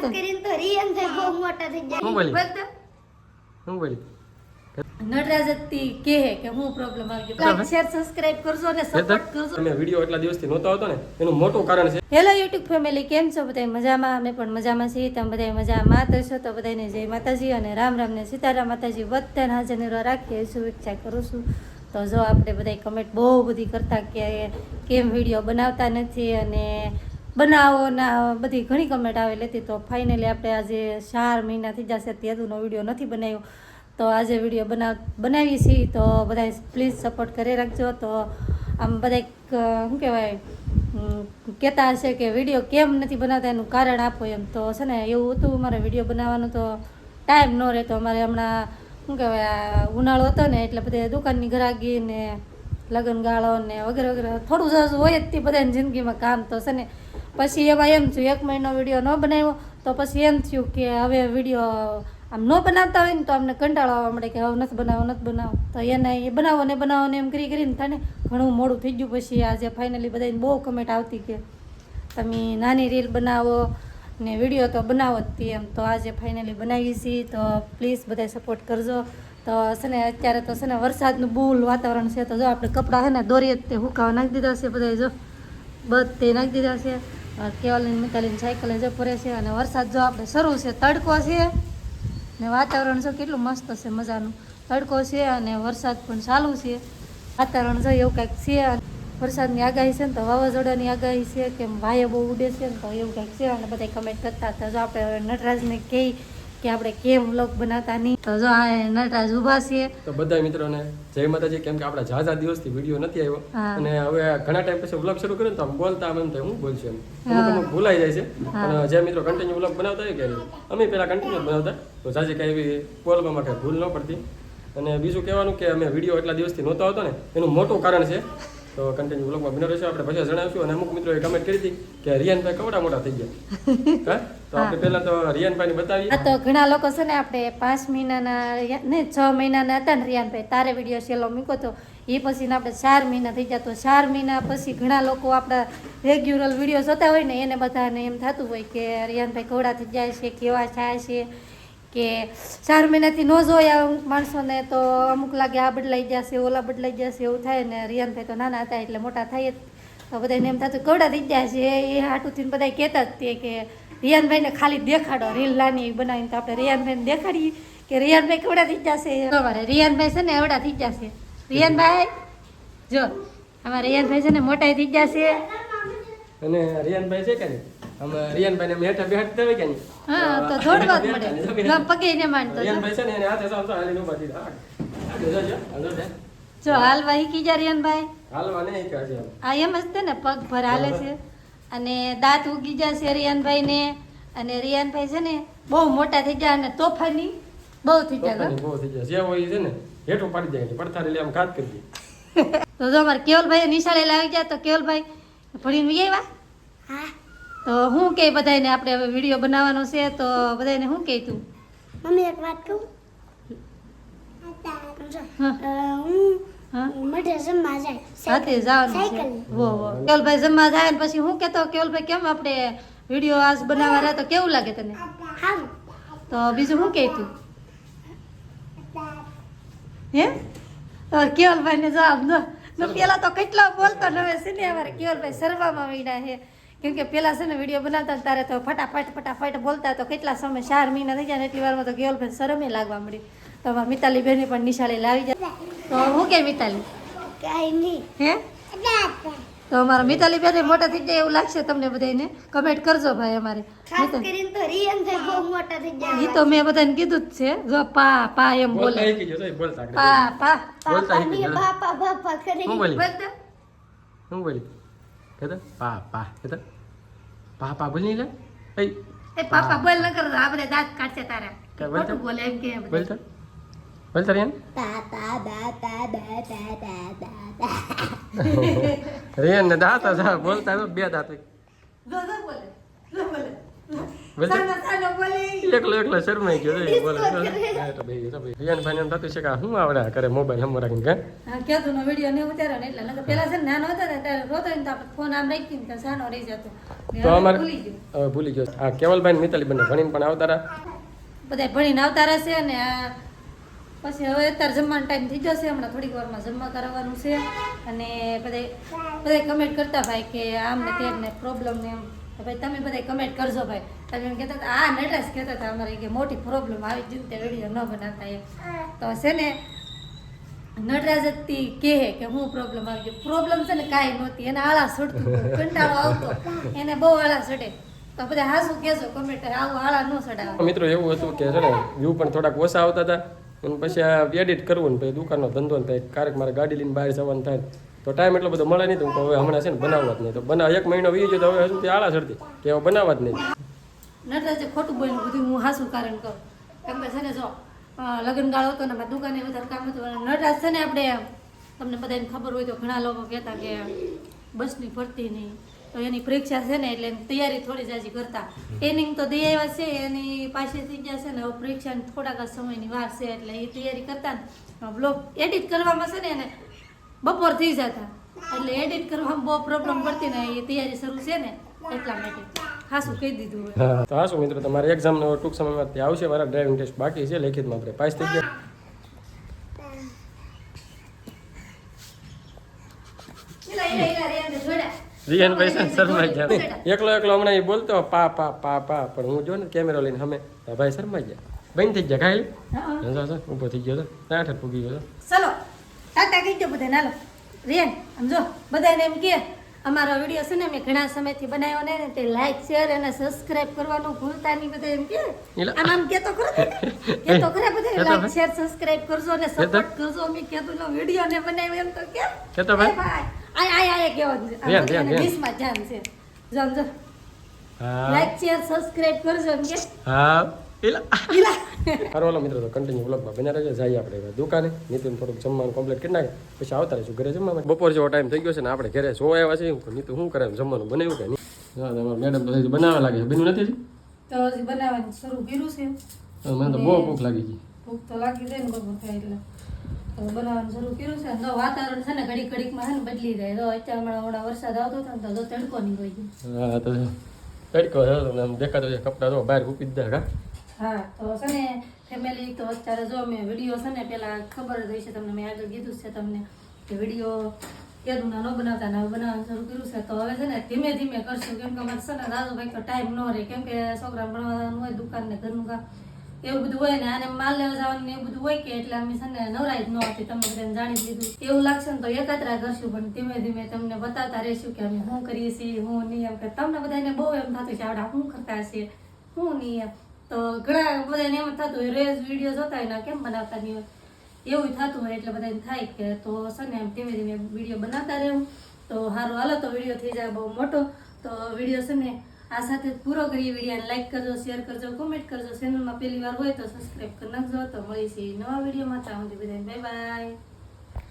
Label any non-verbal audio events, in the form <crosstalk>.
ખાસ કરીને તો રિયન ભાઈ બહુ મોટા થઈ જાય હું બોલી? હું બોલી? નટરાજ જ કહે કે હું પ્રોબ્લેમ આવી ગયો. લાઈક શેર સબસ્ક્રાઇબ કરજો અને સપોર્ટ કરજો. તમે વીડિયો એટલા દિવસથી નહોતો આવતો ને એનું મોટું કારણ છે. હેલો યુટ્યુબ ફેમિલી કેમ છો? બધા મજામાં? અમે પણ મજામાં છીએ. તમે બધા મજામાં તો છો? તો બધાને જય માતાજી અને રામ રામ ને સીતારામ માતાજી બધાને હાજર રાખીએ શુભેચ્છા કરું છું. તો જો આપણે બધા કમેન્ટ બહુ બધી કરતા કે કેમ વીડિયો બનાવતા નથી અને બનાવો ના બધી ઘણી કમેન્ટ આવેલી હતી તો ફાઇનલી આપણે આજે ચાર મહિના થઈ જશે તેદુનો વીડિયો નથી બનાવ્યો. તો આજે વીડિયો બનાવ બનાવીએ છીએ. તો બધા પ્લીઝ સપોર્ટ કરી રાખજો. તો આમ બધા શું કહેવાય કહેતા હશે કે વીડિયો કેમ નથી બનાવતા? એનું કારણ આપો એમ. તો છે ને એવું હતું મારે વીડિયો બનાવવાનો. તો ટાઈમ ન રહેતો. અમારે હમણાં, શું કહેવાય ઉનાળો હતો ને એટલે બધે દુકાનની ઘરાગી ને લગ્ન ગાળો ને વગેરે વગેરે. થોડું ઝાઝું હોય જ તે બધાની જિંદગીમાં કામ તો છે ને. પછી એવા એમ થયું, એક મહિનો વીડિયો ન બનાવ્યો, તો પછી એમ થયું કે હવે વીડિયો આમ ન બનાવતા હોય ને તો અમને કંટાળો આવવા મળે કે હવે નથી બનાવો નથી બનાવો. તો એને એ બનાવો ને બનાવો ને એમ કરી કરીને થાય ને ઘણું મોડું થઈ ગયું. પછી આજે ફાઇનલી બધાને બહુ કમેન્ટ આવતી કે તમે નાની રીલ બનાવો ને વીડિયો તો બનાવો જ તે એમ. તો આજે ફાઇનલી બનાવી છીએ તો પ્લીઝ બધા સપોર્ટ કરજો. તો છે ને અત્યારે તો છે ને વરસાદનું બુલ વાતાવરણ છે. તો જો આપણે કપડાં છે ને દોરીએ તે હુકાવા નાખી દીધા છે બધા જો. બધે નાખી દીધા છે. કેવલીન મિતાલીન સાયકલે જો ફરે છે અને વરસાદ જો આપણે શરૂ છે, તડકો છે ને વાતાવરણ જો કેટલું મસ્ત છે મજાનું. તડકો છે અને વરસાદ પણ ચાલુ છે. વાતાવરણ જો એવું કંઈક છે વરસાદની આગાહી છે ને તો વાવાઝોડાની આગાહી છે કે ભાઈઓ બહુ ઉડે છે ને તો એવું કંઈક છે અને બધા કમેન્ટ કરતા હતા. જો આપણે નટરાજને કહી કે આપણે કેમ વ્લોગ બનાવતા નહીં? તો જો આ નટરાજ ઊભા છીએ. તો બધા મિત્રોને જય માતાજી કેમ કે આપણા ઝાઝા દિવસથી વીડિયો નથી આવ્યો. અને હવે ઘણા ટાઈમ પછી વ્લોગ શરૂ કર્યો તો આમ બોલતા આમ તો હું બોલશું એમ. અમુક અમુક ભૂલાઈ જાય છે. અને જે મિત્રો કન્ટિન્યુ વ્લોગ બનાવતા હોય કે અમે પેલા કન્ટિન્યુ બનાવતા. તો ઝાઝી કાંઈ એવી બોલવામાં કાંઈ ભૂલ ન પડતી. અને બીજું કહેવાનું કે અમે વીડિયો એટલા દિવસથી નહોતો આવતો ને એનું મોટું કારણ છે તો કન્ટિન્યુ બ્લોગમાં બને રહેશે. આપણે પછી જણાવીશું. અને અમુક મિત્રોએ કમેન્ટ કરી હતી કે રિયાનભાઈ કવડા મોટા થઈ ગયા. <laughs> હા? તો આપણે પહેલા તો રિયાનભાઈને બતાવીએ. તો ઘણા લોકો છે ને આપણે પાંચ મહિનાના ને છ મહિનાના હતા ને રિયાનભાઈ તારે વીડિયો છેલ્લો મૂક્યો તો એ પછી ને આપણે ચાર મહિના થઈ ગયા. તો ચાર મહિના પછી ઘણા લોકો આપણા રેગ્યુલર વીડિયો જોતા હોય ને એને બધાને એમ થતું હોય કે રિયાનભાઈ કવડા થઈ જાય છે કેવા થાય છે કે ચાર મહિનાથી ન જોયા અમુક માણસોને તો અમુક લાગે આ બદલાઈ જશે ઓલા બદલાઈ જશે એવું થાય ને રિયાનભાઈ તો નાના હતા એટલે મોટા થાય તો બધાને એમ થતું, કવડા થઈ ગયા છે? એ હાટુથી બધા કહેતા જ તે કે, રિયાનભાઈને ખાલી દેખાડો, રીલ નાની બનાવીને તો આપણે રિયાનભાઈને દેખાડીએ. કે, રિયાનભાઈ કેવડા થઈ જશે અમારે રિયાનભાઈ છે ને એવડા થઈ જશે રિયાનભાઈ, જો અમારે રિયાનભાઈ છે ને મોટા થઈ જશે અને રિયાનભાઈ છે કે કે નહીં હા તો જ મળે. ના, પગે ને માંડતો જો. રિયાનભાઈ છે ને એને હાથે સાવ સાવ હાલીને ઊભા થઈ ગયા. આ જો, જો, જો, જો. જો હાલવા શીખી જા રિયાનભાઈ? હાલવા નહીં કે હજી આ એમ જ છે ને પગ ભર હાલે છે. અને દાંત ઉગી જશે રિયાનભાઈ ને અને રિયાનભાઈ છે ને બહુ મોટા થઈ ગયા અને તોફાની બહુ થઈ ગયા બહુ થઈ ગયા. જે હોય છે ને હેઠું પાડી જાય પડથારી લે આમ ઘાત કરી દે. તો જો અમારે કેવલભાઈ નિશાળે લાવી ગયા તો કેવલભાઈ ભણીને વી આવ્યા? હા. તો હું કે બધાને આપણે હવે વીડિયો બનાવવાનો છે તો બધાને હું કહે તું? મમ્મી એક વાત કહું? જો, હા. અ, હું હા? મઢે જમવા જાય સાથે જવાનું છે. સાયકલ. વો વો. કેવલભાઈ જમવા જાય ને પછી હું કહેતો કેવલભાઈ કેમ આપણે વીડિયો આજ બનાવવા રહ્યા? તો કેવું લાગે તને? તો બીજું શું કહે તું? હે? તો કેવલભાઈ ને જવાબ દો પેલા તો કેટલા બોલતો ને હવે છે ને કેવલભાઈ સરવામાં મીડા છે. કેમ કે પેલા છે ને વીડિયો બનાવતા તારે તો ફટાફટ ફટાફટ બોલતા તો કેટલા સમય ચાર મહિના થઈ જાય ને એટલી વારમાં તો ગર્લફ્રેન્ડ શરમે લાગવા મળી તો અમારા મિતાલી બેન પણ નિશાળે લાવી જાય. તો હું કે મિતાલી? કાંઈ નહીં. હે? તો અમારા મિતાલી બેન મોટા થઈ જાય એવું લાગશે તમને બધાને કમેન્ટ કરજો ભાઈ અમારે. ખાસ કરીને તો રિયન ભાઈ બહુ મોટા થઈ જાય એ તો મેં બધાને કીધું જ છે. જો પા પા એમ બોલે. પા પા. પા કહેતો પા પા બોલી લે એ એ પાપા બોલ ન કર આપણે દાંત કાઢશે તારા કઈ બોલ તો. ખોટું બોલે એમ કે. બોલતા બોલતા રેન પાપા દાતા દાતા દાતા રેન ને દાંત બોલતા તો બે દાંત જો, જો બોલે, જો બોલે. વચ્ચે સાનો સાનો બોલે. એકલો એકલો શરમાઈ ગયો એ બોલે. હા, તો ભાઈ, તો ભાઈ. રિયાન ભાઈને એમ થતું છે કે આ શું કરે મોબાઈલ હમ રાખીને કાં? હા કેતું નો વીડિયો ને ઉતાર્યો ને એટલે નકર પેલા છે ને નાનો હતો ને ત્યારે રોતો ને તો ફોન આમ રાખીને ને સાનો રહી જતો. તો ભૂલી ગયો. હવે ભૂલી ગયો. આ કેવલભાઈ ને મિતાલી બંને ભણીને પણ આવતા રહ્યા? બધા ભણીને આવતા રહેશે ને આ પછી હવે અત્યારે જમવાનો ટાઈમ થઈ જશે હમણાં થોડીક વારમાં જમવા કરાવવાનું છે. અને બધા બધા કમેન્ટ કરતા ભાઈ કે આમ ને તેમ ને પ્રોબ્લેમ ને એમ. તો ભાઈ તમે બધા કમેન્ટ કરજો ભાઈ. તમે એમ કહેતા હતા, આ નટરાજ કહેતા હતા અમારે કે મોટી પ્રોબ્લેમ આવી જ તે વીડિયો ન બનાવતા એ તો છે ને, નટરાજ હતી કહે કે હું પ્રોબ્લેમ આવી ગયો. પ્રોબ્લેમ છે ને કાંઈ નહોતી, એને આળા છૂટતું કંટાળો આવતો. એને બહુ આળા છૂટે તો બધા હાસું કહેજો કમેન્ટ આવું આળા ન છડાવે મિત્રો એવું હતું કે છે ને વ્યૂ પણ થોડાક ઓછા આવતા હતા. પછી આ એડિટ કરવું ને પછી દુકાનનો ધંધો ને પછી ક્યારેક મારે ગાડી લઈને બહાર જવાનું થાય તો ટાઈમ એટલો બધો મળે નહીં, તો હવે હમણાં છે ને બનાવવા જ નહીં. તો બનાવ, એક મહિનો વી તો હવે સુધી આળા ચડતી કે હવે બનાવવા જ નહીં. નટરાજે ખોટું બોલ્યું બધું હું હાસું કારણ કરું એમ છે ને, જો લગ્નગાળો હતો ને મારા દુકાને વધારે કામ હતું નટરાજ છે ને આપણે તમને બધાને ખબર હોય તો ઘણા લોકો કહેતા કે બસની ફરતી નહીં. તો એની પરીક્ષા છે ને, એટલે તૈયારી થોડી જાજી કરતા. ટ્રેનિંગ તો દઈ છે, એની પાસે થઈ ગયા છે ને, હવે પરીક્ષાની થોડાક સમયની વાર છે, એટલે એ તૈયારી કરતા ને. બ્લોગ એડિટ કરવામાં છે ને એને બપોર થઈ જતા. એટલે એડિટ કરવામાં બહુ પ્રોબ્લેમ પડતી ને એ તૈયારી શરૂ છે ને એટલા માટે. ખાસું કહી દીધું હા. તો હા મિત્રો તમારે એક્ઝામનો ટૂંક સમયમાં ત્યાં આવશે. મારા ડ્રાઇવિંગ ટેસ્ટ બાકી છે. લેખિતમાં આપણે પાસ થઈ ગયા. રિયાન શરમાઈ ગયા. એકલો એકલો હમણાં એ બોલતો પા પા પા પા. પણ હું જો ને કેમેરો લઈને અમે ભાઈ શરમાઈ ગયા. બંધ થઈ ગયા ખાઈ ઊભો થઈ ગયો તો. આઠ પૂગી ગયો તો. ચલો. બધાને હાલો. રેન આમ જો બધાને એમ કે અમારો વીડિયો છે ને મેં ઘણા સમયથી બનાવ્યો ને તે લાઈક શેર અને સબસ્ક્રાઇબ કરવાનું ભૂલતા નહીં બધા એમ કે. આમ આમ કેતો ખરો કેતો ખરા બધા? લાઈક શેર સબસ્ક્રાઇબ કરજો અને સપોર્ટ કરજો. અમે કેતો નો વીડિયો ને બનાવ્યો એમ તો કે. કેતો ભાઈ. આય આય આય કેવો છે આમ માં જામ છે. જો જો. લાઈક શેર સબસ્ક્રાઇબ કરજો એમ કે. હા. પેલા <laughs> ઈલા. હારો મિત્રો તો કન્ટિન્યુ બ્લોગમાં બન્યા રહેજો. જઈએ આપણે દુકાને. નીતિન થોડુંક જમવાનું કમ્પ્લીટ કરી નાખે. પછી આવતા રહીશું ઘરે જમવા બપોર જેવો ટાઈમ થઈ ગયો છે ને આપણે ઘરે જોવા આવ્યા છે નીતુ શું કરે? જમવાનું બનાવ્યું કે નહીં? મેડમ તો બનાવવા લાગે છે. બન્યું નથી તો હજી બનાવવાનું શરૂ કર્યું છે. મને તો બહુ ભૂખ લાગી ગઈ. ભૂખ તો લાગી જાય ને બપોર થાય એટલે. બનાવવાનું શરૂ કર્યું છે. તો વાતાવરણ છે ને ઘડીક ઘડીકમાં છે ને બદલી જાય. તો અત્યારે હમણાં હમણાં વરસાદ આવતો હતો ને તો તડકો નીકળી ગયો. હા તો તડકો દેખાતો છે કપડાં તો બહાર મૂકી દીધા હા, તો છે ને ફેમિલી તો અત્યારે જો મેં વીડિયો છે ને પેલા ખબર જ છે તમને, મેં આગળ કીધું છે તમને કે વીડિયો કેદુના ન બનાવતા ને બનાવવાનું શરૂ કર્યું છે. તો હવે છે ને ધીમે ધીમે કરશું, કેમ કે અમારે છે ને દાદુભાઈ તો ટાઈમ ન રહે, કેમ કે છોકરા ભણવાનું હોય દુકાન ને ઘરનું કામ, એવું બધું હોય ને, આને માલ લેવા જવાનું એવું બધું હોય કે એટલે અમે છે ને નવરાઈ જ ન હતી તમે બધાને જાણી દીધું એવું લાગશે ને તો એકાત્રા કરશું, પણ ધીમે ધીમે તમને બતાવતા રહીશું કે અમે શું કરીએ છીએ હું નહીં એમ, કે તમને બધાને બહુ એમ થતું છે, આવડા શું કરતા છીએ, શું નહીં એમ. તો ઘણા બધાને એમ થતું હોય રેસ વીડિયો જોતા હોય કેમ બનાવતા નહીં હોય? એવું થતું હોય એટલે બધાને થાય કે તો છે ને એમ ધીમે ધીમે વીડિયો બનાવતા રહેવું. તો સારું હાલો તો વીડિયો થઈ જાય બહુ મોટો. તો વીડિયો છે ને આ સાથે પૂરો કરીએ વિડીયોને લાઈક કરજો શેર કરજો કોમેન્ટ કરજો. ચેનલમાં પહેલી વાર હોય તો સબસ્ક્રાઈબ કરી નાખજો. તો મળીશું નવા વિડીયોમાં ત્યાં સુધી બધાને બાય બાય